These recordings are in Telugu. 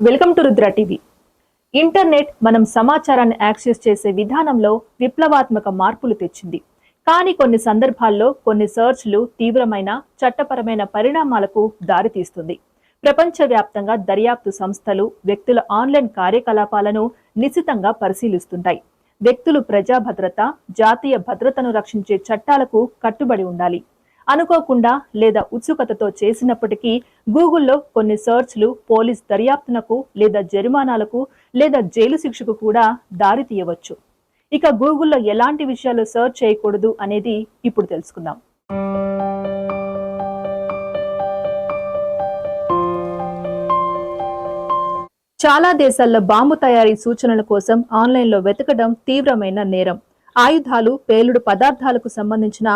Welcome to Rudra TV. Internet మనం సమాచారాన్ని యాక్సెస్ చేసే విధానంలో విప్లవాత్మక మార్పులు తెచ్చింది. కానీ కొన్ని సందర్భాల్లో కొన్ని సెర్చ్లు తీవ్రమైన చట్టపరమైన పరిణామాలకు దారితీస్తుంది. ప్రపంచవ్యాప్తంగా దర్యాప్తు సంస్థలు వ్యక్తుల ఆన్లైన్ కార్యకలాపాలను నిశితంగా పరిశీలిస్తుంటాయి. వ్యక్తులు ప్రజా భద్రత జాతీయ భద్రతను రక్షించే చట్టాలకు కట్టుబడి ఉండాలి. అనుకోకుండా లేదా ఉత్సుకతతో చేసినప్పటికీ గూగుల్లో కొన్ని సెర్చ్లు పోలీస్ దర్యాప్తునకు లేదా జరిమానాలకు లేదా జైలు శిక్షకు కూడా దారి తీయవచ్చు. ఇక గూగుల్లో ఎలాంటి విషయాలు సెర్చ్ చేయకూడదు అనేది ఇప్పుడు తెలుసుకుందాం. చాలా దేశాల్లో బాంబు తయారీ సూచనల కోసం ఆన్లైన్లో వెతకడం తీవ్రమైన నేరం. ఆయుధాలు పేలుడు పదార్థాలకు సంబంధించిన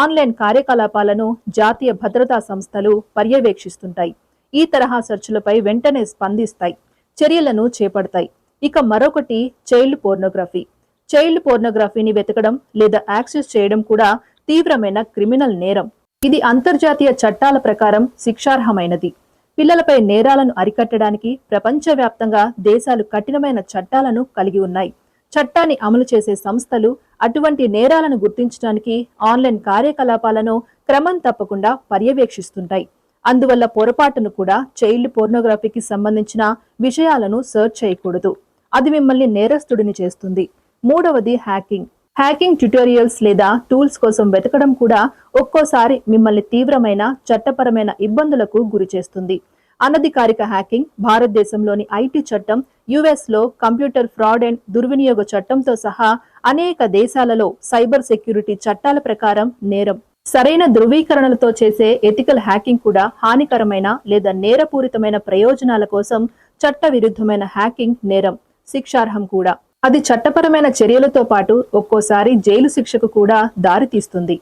ఆన్లైన్ కార్యకలాపాలను జాతీయ భద్రతా సంస్థలు పర్యవేక్షిస్తుంటాయి. ఈ తరహా సెర్చ్లపై వెంటనే స్పందిస్తాయి. చర్యలను చేపడతాయి. ఇక మరొకటి చైల్డ్ పోర్నోగ్రఫీ. చైల్డ్ పోర్నోగ్రఫీని వెతకడం లేదా యాక్సెస్ చేయడం కూడా తీవ్రమైన క్రిమినల్ నేరం. ఇది అంతర్జాతీయ చట్టాల ప్రకారం శిక్షార్హమైనది. పిల్లలపై నేరాలను అరికట్టడానికి ప్రపంచవ్యాప్తంగా దేశాలు కఠినమైన చట్టాలను కలిగి ఉన్నాయి. చట్టాన్ని అమలు చేసే సంస్థలు అటువంటి నేరాలను గుర్తించడానికి ఆన్లైన్ కార్యకలాపాలను క్రమం తప్పకుండా పర్యవేక్షిస్తుంటాయి. అందువల్ల పొరపాటును కూడా చైల్డ్ పోర్నోగ్రఫీకి సంబంధించిన విషయాలను సెర్చ్ చేయకూడదు. అది మిమ్మల్ని నేరస్తుడిని చేస్తుంది. మూడవది హ్యాకింగ్. హ్యాకింగ్ ట్యుటోరియల్స్ లేదా టూల్స్ కోసం వెతకడం కూడా ఒక్కోసారి మిమ్మల్ని తీవ్రమైన చట్టపరమైన ఇబ్బందులకు గురి చేస్తుంది అనధికారిక హ్యాకింగ్ భారతదేశంలోని ఐటీ చట్టం యుఎస్లో కంప్యూటర్ ఫ్రాడ్ అండ్ దుర్వినియోగ చట్టంతో సహా అనేక దేశాలలో సైబర్ సెక్యూరిటీ చట్టాల ప్రకారం నేరం. సరైన ధృవీకరణలతో చేసే ఎథికల్ హ్యాకింగ్ కూడా హానికరమైన లేదా నేరపూరితమైన ప్రయోజనాల కోసం చట్ట విరుద్ధమైన హ్యాకింగ్ నేరం శిక్షార్హం కూడా. అది చట్టపరమైన చర్యలతో పాటు ఒక్కోసారి జైలు శిక్షకు కూడా దారితీస్తుంది.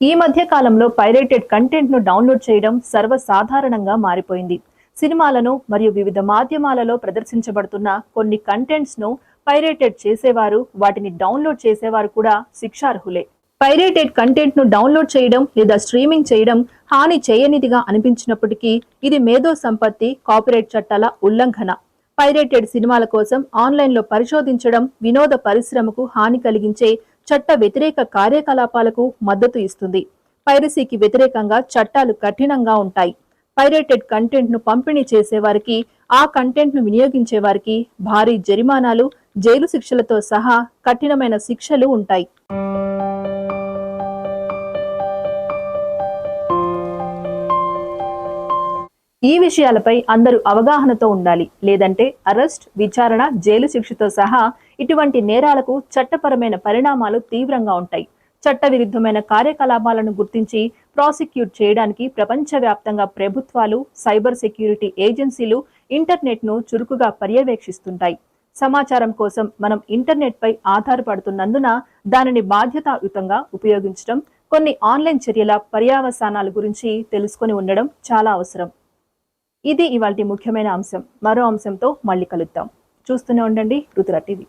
ఈ మధ్య కాలంలో పైరేటెడ్ కంటెంట్ను డౌన్లోడ్ చేయడం సర్వసాధారణంగా మారిపోయింది. సినిమాలను మరియు వివిధ మాధ్యమాలలో ప్రదర్శించబడుతున్న కొన్ని కంటెంట్స్ను పైరేటెడ్ చేసేవారు వాటిని డౌన్లోడ్ చేసేవారు కూడా శిక్షార్హులే. పైరేటెడ్ కంటెంట్ను డౌన్లోడ్ చేయడం లేదా స్ట్రీమింగ్ చేయడం హాని చేయనిదిగా అనిపించినప్పటికీ ఇది మేధో సంపత్తి కాపీరైట్ చట్టాల ఉల్లంఘన. పైరేటెడ్ సినిమాల కోసం ఆన్లైన్లో పరిశోధించడం వినోద పరిశ్రమకు హాని కలిగించే చట్ట వ్యతిరేక కార్యకలాపాలకు మద్దతు ఇస్తుంది. పైరసీకి వ్యతిరేకంగా చట్టాలు కఠినంగా ఉంటాయి. పైరేటెడ్ కంటెంట్ను పంపిణీ చేసేవారికి ఆ కంటెంట్ను వినియోగించే వారికి భారీ జరిమానాలు జైలు శిక్షలతో సహా కఠినమైన శిక్షలు ఉంటాయి. ఈ విషయాలపై అందరూ అవగాహనతో ఉండాలి. లేదంటే అరెస్ట్ విచారణ జైలు శిక్షతో సహా ఇటువంటి నేరాలకు చట్టపరమైన పరిణామాలు తీవ్రంగా ఉంటాయి. చట్టవిరుద్ధమైన కార్యకలాపాలను గుర్తించి ప్రాసిక్యూట్ చేయడానికి ప్రపంచవ్యాప్తంగా ప్రభుత్వాలు సైబర్ సెక్యూరిటీ ఏజెన్సీలు ఇంటర్నెట్ను చురుకుగా పర్యవేక్షిస్తుంటాయి. సమాచారం కోసం మనం ఇంటర్నెట్ పై ఆధారపడుతున్నందున దానిని బాధ్యతాయుతంగా ఉపయోగించడం కొన్ని ఆన్లైన్ చర్యల పర్యావసానాల గురించి తెలుసుకొని ఉండడం చాలా అవసరం. ఇది ఇవాళ ముఖ్యమైన అంశం. మరో అంశంతో మళ్ళీ కలుద్దాం. చూస్తూనే ఉండండి రుతుర టీవీ.